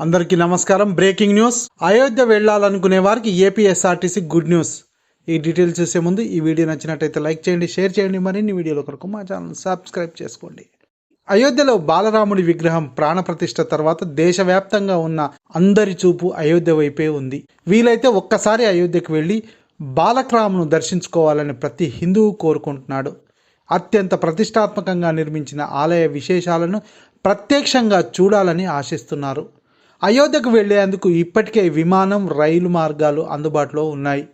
అందరికీ నమస్కారం. Breaking news. Ayodhya వెళ్ళాలనుకునే వారికి ఏపీఎస్ఆర్టీసీ గుడ్ న్యూస్. ఈ డీటెయిల్స్ చూసే ముందు ఈ వీడియో నచ్చినట్టయితే లైక్ చేయండి షేర్ చేయండి మరిన్ని వీడియోల కొరకు మా ఛానల్ సబ్స్క్రైబ్ చేసుకోండి. అయోధ్యలో బాలరాముడి విగ్రహం ప్రాణప్రతిష్ఠ తర్వాత దేశవ్యాప్తంగా ఉన్న అందరి చూపు అయోధ్య వైపే ఉంది. వీలైతే ఒక్కసారి అయోధ్యకు వెళ్ళి బాలక్రామ్ను దర్శించుకోవాలని ప్రతి హిందువు కోరుకుంటున్నాడు. అత్యంత ప్రతిష్టాత్మకంగా నిర్మించిన ఆలయ విశేషాలను ప్రత్యక్షంగా చూడాలని ఆశిస్తున్నారు. అయోధ్యకు వెళ్ళేందుకు ఇప్పటికే విమానం రైలు మార్గాలు అందుబాటులో ఉన్నాయి.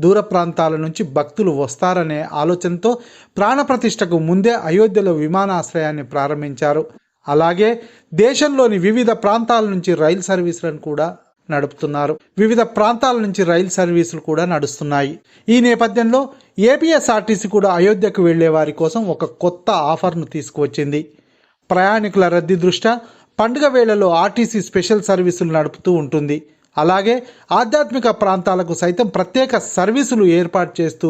దూర ప్రాంతాల నుంచి భక్తులు వస్తారనే ఆలోచనతో ప్రాణప్రతిష్ఠకు ముందే అయోధ్యలో విమానాశ్రయాన్ని ప్రారంభించారు. అలాగే దేశంలోని వివిధ ప్రాంతాల నుంచి రైలు సర్వీసులను కూడా నడుపుతున్నారు. వివిధ ప్రాంతాల నుంచి రైలు సర్వీసులు కూడా నడుస్తున్నాయి. ఈ నేపథ్యంలో ఏపీఎస్ఆర్టీసీ కూడా అయోధ్యకు వెళ్ళే వారి కోసం ఒక కొత్త ఆఫర్ను తీసుకువచ్చింది. ప్రయాణికుల రద్దీ దృష్ట్యా పండుగ వేళలో ఆర్టీసీ స్పెషల్ సర్వీసులు నడుపుతూ ఉంటుంది. అలాగే ఆధ్యాత్మిక ప్రాంతాలకు సైతం ప్రత్యేక సర్వీసులు ఏర్పాటు చేస్తూ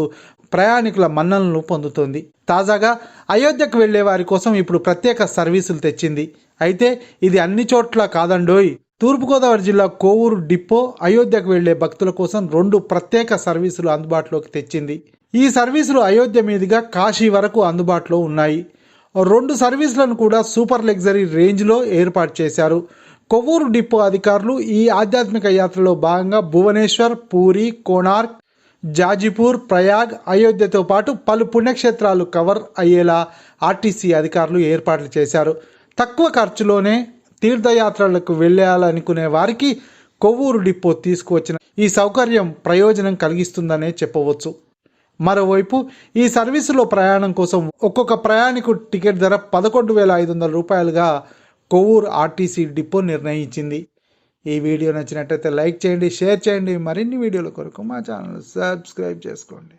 ప్రయాణికుల మన్ననలు పొందుతుంది. తాజాగా అయోధ్యకు వెళ్ళే వారి కోసం ఇప్పుడు ప్రత్యేక సర్వీసులు తెచ్చింది. అయితే ఇది అన్ని చోట్ల కాదండోయ్. తూర్పుగోదావరి జిల్లా కోవూరు డిపో అయోధ్యకు వెళ్ళే భక్తుల కోసం రెండు ప్రత్యేక సర్వీసులు అందుబాటులోకి తెచ్చింది. ఈ సర్వీసులు అయోధ్య మీదుగా కాశీ వరకు అందుబాటులో ఉన్నాయి. రెండు సర్వీసులను కూడా సూపర్ లగ్జరీ రేంజ్లో ఏర్పాటు చేశారు. కొవ్వూరు డిపో అధికారులు ఈ ఆధ్యాత్మిక యాత్రలో భాగంగా భువనేశ్వర్ పూరి కోణార్క్ జాజిపూర్ ప్రయాగ్ అయోధ్యతో పాటు పలు పుణ్యక్షేత్రాలు కవర్ అయ్యేలా ఆర్టీసీ అధికారులు ఏర్పాట్లు చేశారు. తక్కువ ఖర్చులోనే తీర్థయాత్రలకు వెళ్ళాలనుకునే వారికి కొవ్వూరు డిపో తీసుకువచ్చిన ఈ సౌకర్యం ప్రయోజనం కలిగిస్తుందనే చెప్పవచ్చు. మరోవైపు ఈ సర్వీసులో ప్రయాణం కోసం ఒక్కొక్క ప్రయాణికు టికెట్ ధర పదకొండు వేల ఐదు వందల రూపాయలుగా కొవ్వూరు ఆర్టీసీ డిపో నిర్ణయించింది. ఈ వీడియో నచ్చినట్టయితే లైక్ చేయండి షేర్ చేయండి. మరిన్ని వీడియోల కొరకు మా ఛానల్ సబ్స్క్రైబ్ చేసుకోండి.